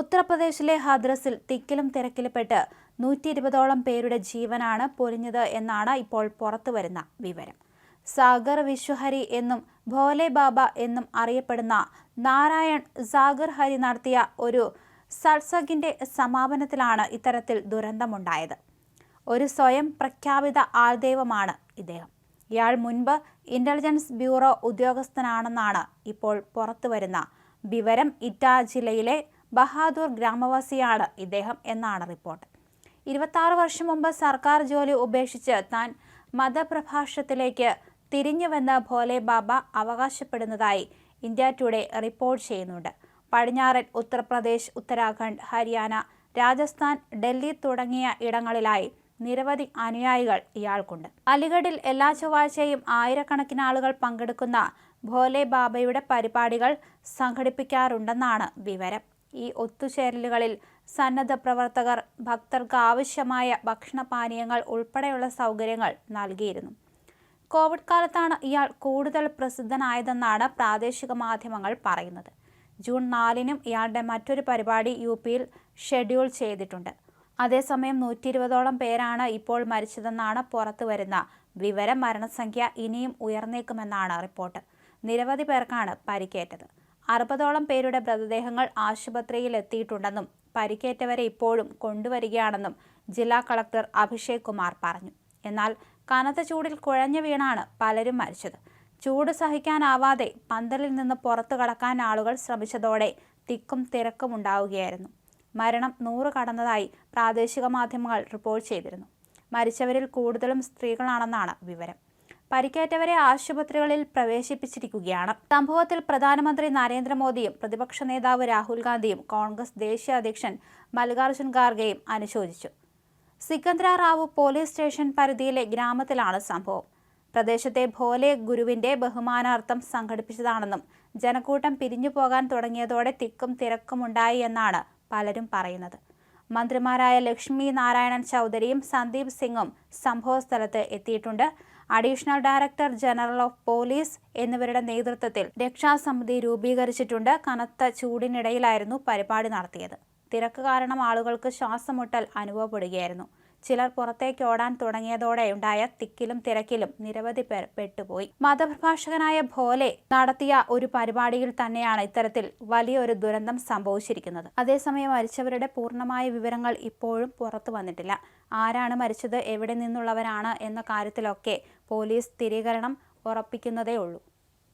ഉത്തർപ്രദേശിലെ ഹദ്രസിൽ തിക്കിലും തിരക്കിലുപെട്ട് നൂറ്റി ഇരുപതോളം പേരുടെ ജീവനാണ് പൊലിഞ്ഞത് എന്നാണ് ഇപ്പോൾ പുറത്തുവരുന്ന വിവരം. സാഗർ വിശ്വഹരി എന്നും ഭോലെ ബാബ എന്നും അറിയപ്പെടുന്ന നാരായൺ സാഗർ ഹരി നടത്തിയ ഒരു സത്സഗിന്റെ സമാപനത്തിലാണ് ഇത്തരത്തിൽ ദുരന്തമുണ്ടായത്. ഒരു സ്വയം പ്രഖ്യാപിത ആൾദൈവമാണ് ഇദ്ദേഹം. ഇയാൾ മുൻപ് ഇന്റലിജൻസ് ബ്യൂറോ ഉദ്യോഗസ്ഥനാണെന്നാണ് ഇപ്പോൾ പുറത്തുവരുന്ന വിവരം ഇറ്റാ ജില്ലയിലെ ബഹാദൂർ ഗ്രാമവാസിയാണ് ഇദ്ദേഹം എന്നാണ് റിപ്പോർട്ട്. ഇരുപത്താറ് വർഷം മുമ്പ് സർക്കാർ ജോലി ഉപേക്ഷിച്ച് താൻ മതപ്രഭാഷണത്തിലേക്ക് തിരിഞ്ഞുവെന്ന് ഭോലെ ബാബ അവകാശപ്പെടുന്നതായി ഇന്ത്യ ടുഡേ റിപ്പോർട്ട് ചെയ്യുന്നുണ്ട്. പടിഞ്ഞാറൻ ഉത്തർപ്രദേശ് ഉത്തരാഖണ്ഡ് ഹരിയാന രാജസ്ഥാൻ ഡൽഹി തുടങ്ങിയ ഇടങ്ങളിലായി നിരവധി അനുയായികൾ ഇയാൾക്കുണ്ട്. അലിഗഡിൽ എല്ലാ ചൊവ്വാഴ്ചയും ആയിരക്കണക്കിന് ആളുകൾ പങ്കെടുക്കുന്ന ഭോലെ ബാബയുടെ പരിപാടികൾ സംഘടിപ്പിക്കാറുണ്ടെന്നാണ് വിവരം. ഈ ഒത്തുചേരലുകളിൽ സന്നദ്ധ പ്രവർത്തകർ ഭക്തർക്ക് ആവശ്യമായ ഭക്ഷണപാനീയങ്ങൾ ഉൾപ്പെടെയുള്ള സൗകര്യങ്ങൾ നൽകിയിരുന്നു. കോവിഡ് കാലത്താണ് ഇയാൾ കൂടുതൽ പ്രസിദ്ധനായതെന്നാണ് പ്രാദേശിക മാധ്യമങ്ങൾ പറയുന്നത്. ജൂൺ നാലിനും ഇയാളുടെ മറ്റൊരു പരിപാടി യു പിയിൽ ഷെഡ്യൂൾ ചെയ്തിട്ടുണ്ട്. അതേസമയം നൂറ്റി ഇരുപതോളം പേരാണ് ഇപ്പോൾ മരിച്ചതെന്നാണ് പുറത്തു വരുന്ന വിവരം. മരണസംഖ്യ ഇനിയും ഉയർന്നേക്കുമെന്നാണ് റിപ്പോർട്ട്. നിരവധി പേർക്കാണ് പരിക്കേറ്റത്. അറുപതോളം പേരുടെ മൃതദേഹങ്ങൾ ആശുപത്രിയിൽ എത്തിയിട്ടുണ്ടെന്നും പരിക്കേറ്റവരെ ഇപ്പോഴും കൊണ്ടുവരികയാണെന്നും ജില്ലാ കളക്ടർ അഭിഷേക് കുമാർ പറഞ്ഞു. എന്നാൽ കനത്ത ചൂടിൽ കുഴഞ്ഞു വീണാണ് പലരും മരിച്ചത്. ചൂട് സഹിക്കാനാവാതെ പന്തലിൽ നിന്ന് പുറത്തു കടക്കാൻ ആളുകൾ ശ്രമിച്ചതോടെ തിക്കും തിരക്കും ഉണ്ടാവുകയായിരുന്നു. മരണം നൂറ് കടന്നതായി പ്രാദേശിക മാധ്യമങ്ങൾ റിപ്പോർട്ട് ചെയ്തിരുന്നു. മരിച്ചവരിൽ കൂടുതലും സ്ത്രീകളാണെന്നാണ് വിവരം. പരിക്കേറ്റവരെ ആശുപത്രികളിൽ പ്രവേശിപ്പിച്ചിരിക്കുകയാണ്. സംഭവത്തിൽ പ്രധാനമന്ത്രി നരേന്ദ്രമോദിയും പ്രതിപക്ഷ നേതാവ് രാഹുൽ ഗാന്ധിയും കോൺഗ്രസ് ദേശീയ അധ്യക്ഷൻ മല്ലികാർജുൻ ഖാർഗെയും അനുശോചിച്ചു. സിക്കന്ദ്ര റാവു പോലീസ് സ്റ്റേഷൻ പരിധിയിലെ ഗ്രാമത്തിലാണ് സംഭവം. പ്രദേശത്തെ ഭോലെ ഗുരുവിന്റെ ബഹുമാനാർത്ഥം സംഘടിപ്പിച്ചതാണെന്നും ജനക്കൂട്ടം പിരിഞ്ഞു പോകാൻ തുടങ്ങിയതോടെ തിക്കും തിരക്കുമുണ്ടായി എന്നാണ് പലരും പറയുന്നത്. മന്ത്രിമാരായ ലക്ഷ്മി നാരായണൻ ചൗധരിയും സന്ദീപ് സിംഗും സംഭവസ്ഥലത്ത് എത്തിയിട്ടുണ്ട്. Additional director general of police എന്നിവരുടെ നേതൃത്വത്തിൽ രക്ഷാസമിതി രൂപീകരിച്ചിട്ടുണ്ട്. കനത്ത ചൂടിനിടയിലായിരുന്നു പരിപാടി നടത്തിയത്. തിരക്ക് കാരണം ആളുകൾക്ക് ശ്വാസമുട്ടൽ അനുഭവപ്പെടുകയായിരുന്നു. ചിലർ പുറത്തേക്ക് ഓടാൻ തുടങ്ങിയതോടെ ഉണ്ടായ തിക്കിലും തിരക്കിലും നിരവധി പേർ പെട്ടുപോയി. മതപ്രഭാഷകനായ ഭോലെ നടത്തിയ ഒരു പരിപാടിയിൽ തന്നെയാണ് ഇത്തരത്തിൽ വലിയൊരു ദുരന്തം സംഭവിച്ചിരിക്കുന്നത്. അതേസമയം മരിച്ചവരുടെ പൂർണമായ വിവരങ്ങൾ ഇപ്പോഴും പുറത്തു വന്നിട്ടില്ല. ആരാണ് മരിച്ചത് എവിടെ നിന്നുള്ളവരാണ് എന്ന കാര്യത്തിലൊക്കെ പോലീസ് സ്ഥിരീകരണം ഉറപ്പിക്കുന്നതേ ഉള്ളൂ